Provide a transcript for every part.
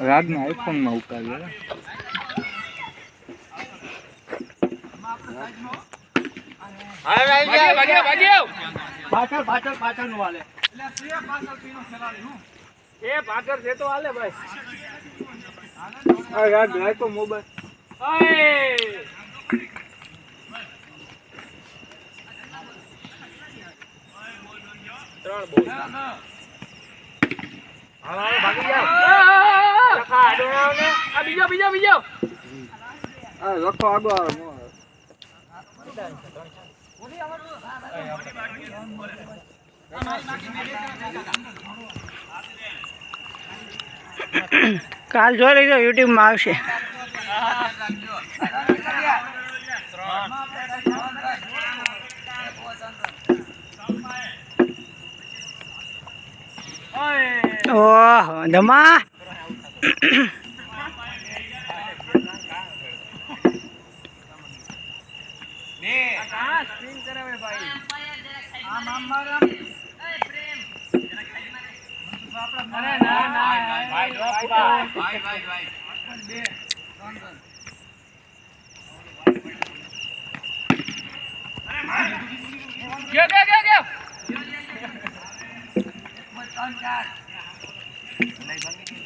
રાજના આઈફોનમાં ઉતાર્યો પાછળ પાછળ પાછળનું એ પાછળ છે તો હાલે ભાઈ આ મોબાઈલ! ત્રણ બોલ ભાગી જાઓ. ચકા આડો ના આવ ને. આ બીજો બીજો બીજો આ લખો આગળ આવે કાલ જોઈ લેજો, યુટ્યુબમાં આવશે ઓહો ધમા ગયો ગયો ગયો ગયો. ત્રણ કાકો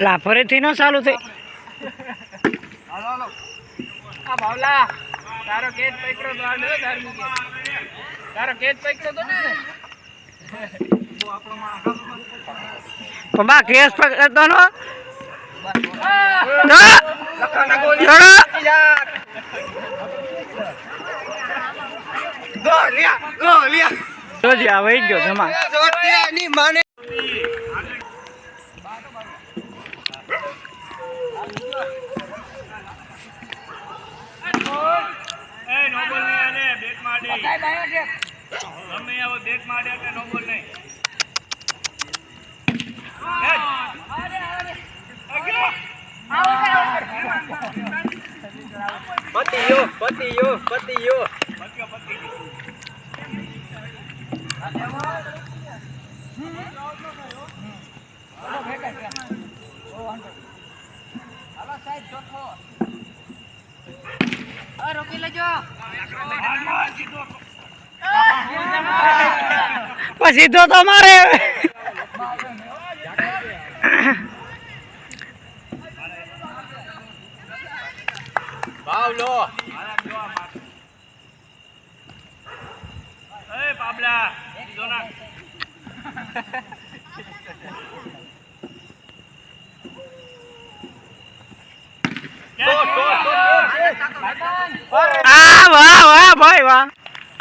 લા ફરીથી નો ચાલુ થઈ. આ ભાવલા તારો કેચ પકડ્યો તો આ લ્યો ધાર્મિક તારો કેચ પકડ્યો તો ને પબા કેસ પકડતો નો આ! દો જોડો જોજી આ વહી ગયો ધમા પતિયો સાહેબ પતિયો. પછી તો તમારે ભાવલો આ વાહ વાહ, ભાઈ, વાહ.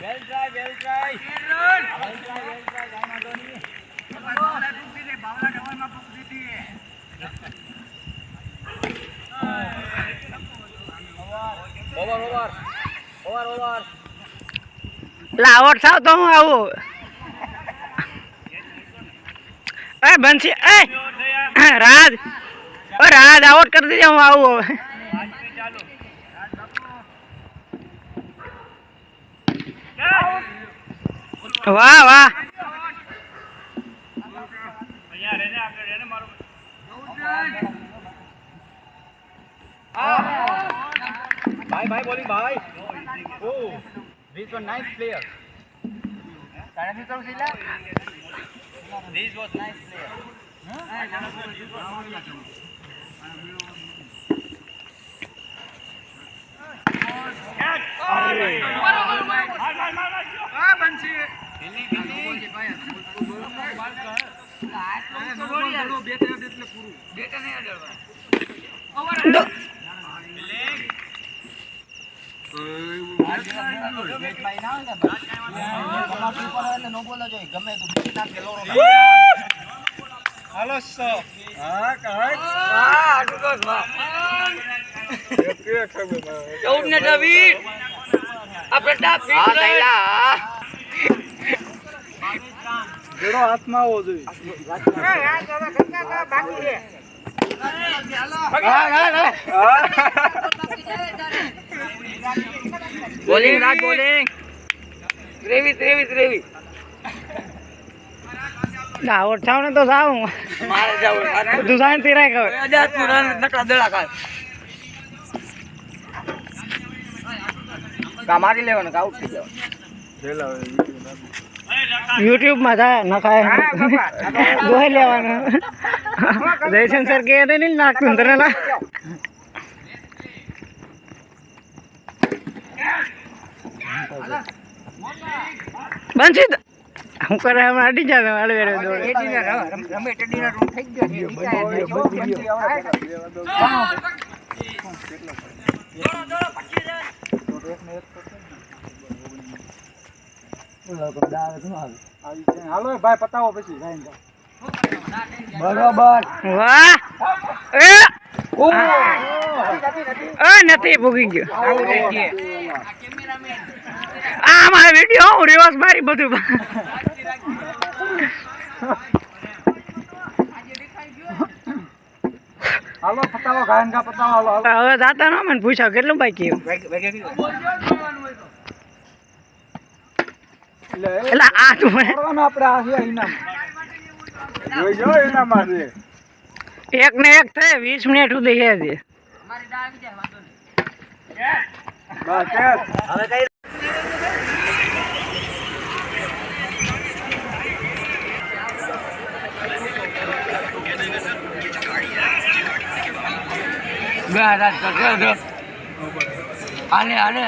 Well try well try over over over over લાવટ થાવ તો હું આવું. એ બનશી એ, રાજ, ઓ રાજ આઉટ કરી દેજે, હું આવું હવે. વાહ વાહ. ભાઈ ભાઈ બોલિંગ ભાઈ. Oh this was nice player સાડા મિત્રો શીલા ધીસ વોઝ નાઇસ પ્લેયર હા બંસી દો- હાલો સો હા કાંઈ એક એક ખબર જેડો હાથમાં જોઈએ. બોલિંગ રાજ બોલિંગ ત્રેવી ત્રેવી ત્રેવી આવડ થાવ ને તો સાવ મારે જવું તું શાંતિ રાખ હવે અજાતનું રન દડા કા મારી લેવાનું કા આઉટ થઈ જવાનું યુટ્યુબમાં થાય નખાય જોઈ લેવાનું. જયશન સર કે નહીં નાખતું તને ના બંસી હું કરે હમણાં અડી જાય વાળે વેળે દોડે. રમે ટેડીના રૂમ થઈ ગયો છે નીકાળે છે. કેવો હાલો ભાઈ પતાવો પછી બરોબર વાહ એ નથી ભૂગી ગયું. આ મારા વીડિયો હું રિવર્સ મારી બધું હાલો પતાવો ગાયન કા પતાવો હાલો હાલો હવે દાતા નો મને પૂછાવ કેટલું બાકી એટલે આ તું મને કરવાનું આપણે આ છે ઇનામ જોઈ જો ઇનામ આ છે. એક ને એક થાય વીસ મિનિટ સુધી છે. બે હાલે હાલે.